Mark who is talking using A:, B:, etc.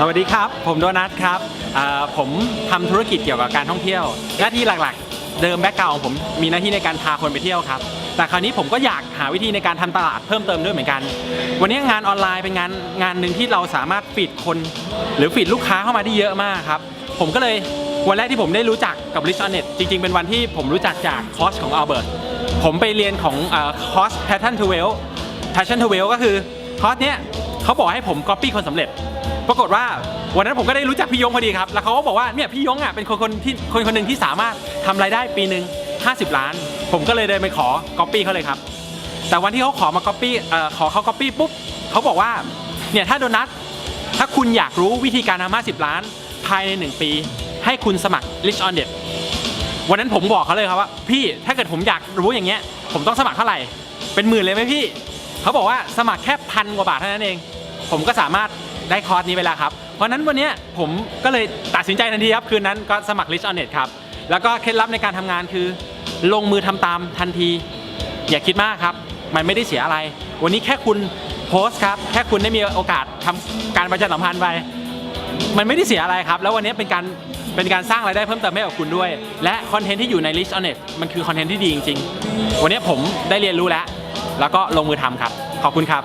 A: สวัสดีครับ ผมโดนัทครับผมทำธุรกิจเกี่ยวกับการท่องเที่ยว หน้าที่หลักๆ เดิมแบ็กกราวของผมมีหน้าที่ในการพาคนไปเที่ยวครับ แต่คราวนี้ผมก็อยากหาวิธีในการทำตลาดเพิ่มเติมด้วยเหมือนกัน วันนี้งานออนไลน์เป็นงานงานหนึ่งที่เราสามารถฟีดคน หรือฟีดลูกค้าเข้ามาได้เยอะมากครับ ผมก็เลยวันแรกที่ผมได้รู้จักกับ Rich on Net จริง ๆ เป็นวันที่ผมรู้จักจากคอร์สของ Albert ผมไปเรียนของเอ่อคอร์ส Pattern to Well Passion to Well ก็คือคอร์สเนี้ยเขาบอกให้ผม copy คนสำเร็จ ปรากฏว่าวันนั้นผมก็ได้รู้จักพี่ยงพอดีครับ แล้วเขาก็บอกว่าเนี่ยพี่ยงอะเป็นคนคนที่คนคนหนึ่งที่สามารถทำรายได้ปีหนึ่ง50 ล้าน ผมก็เลยเดินไปขอ copy เขาเลยครับ แต่วันที่เขาขอมา copy เอ่อขอเขา copy ปุ๊บเขาบอกว่าเนี่ยถ้าโดนัทถ้าคุณอยากรู้วิธีการทำ50 ล้าน ภายใน 1 ปี ให้คุณสมัคร Rich on Debt วันนั้นผมบอกเขาเลยครับว่า พี่ถ้าเกิดผมอยากรู้อย่างเงี้ย ผมต้องสมัครเท่าไหร่ เป็นหมื่นเลยไหมพี่ เขาบอกว่าสมัครแค่พันกว่าบาทเท่านั้นเอง ผมก็สามารถ ได้คอร์สนี้ไปแล้วครับ เพราะนั้นวันนี้ผมก็เลยตัดสินใจทันทีครับ คืนนั้นก็สมัคร Rich on Net ครับ แล้วก็เคล็ดลับในการทำงานคือ ลงมือทำตามทันที อย่าคิดมากครับ มันไม่ได้เสียอะไร วันนี้แค่คุณโพสต์ครับ แค่คุณได้มีโอกาสทำการประชาสัมพันธ์ไปมันไม่ได้เสียอะไรครับ แล้ววันนี้เป็นการเป็นการสร้างรายได้เพิ่มเติมให้กับคุณด้วย และคอนเทนต์ที่อยู่ใน List on Net มันคือคอนเทนต์ที่ดีจริง ๆ วันนี้ผมได้เรียนรู้แล้ว แล้วก็ลงมือทำครับ ขอบคุณครับ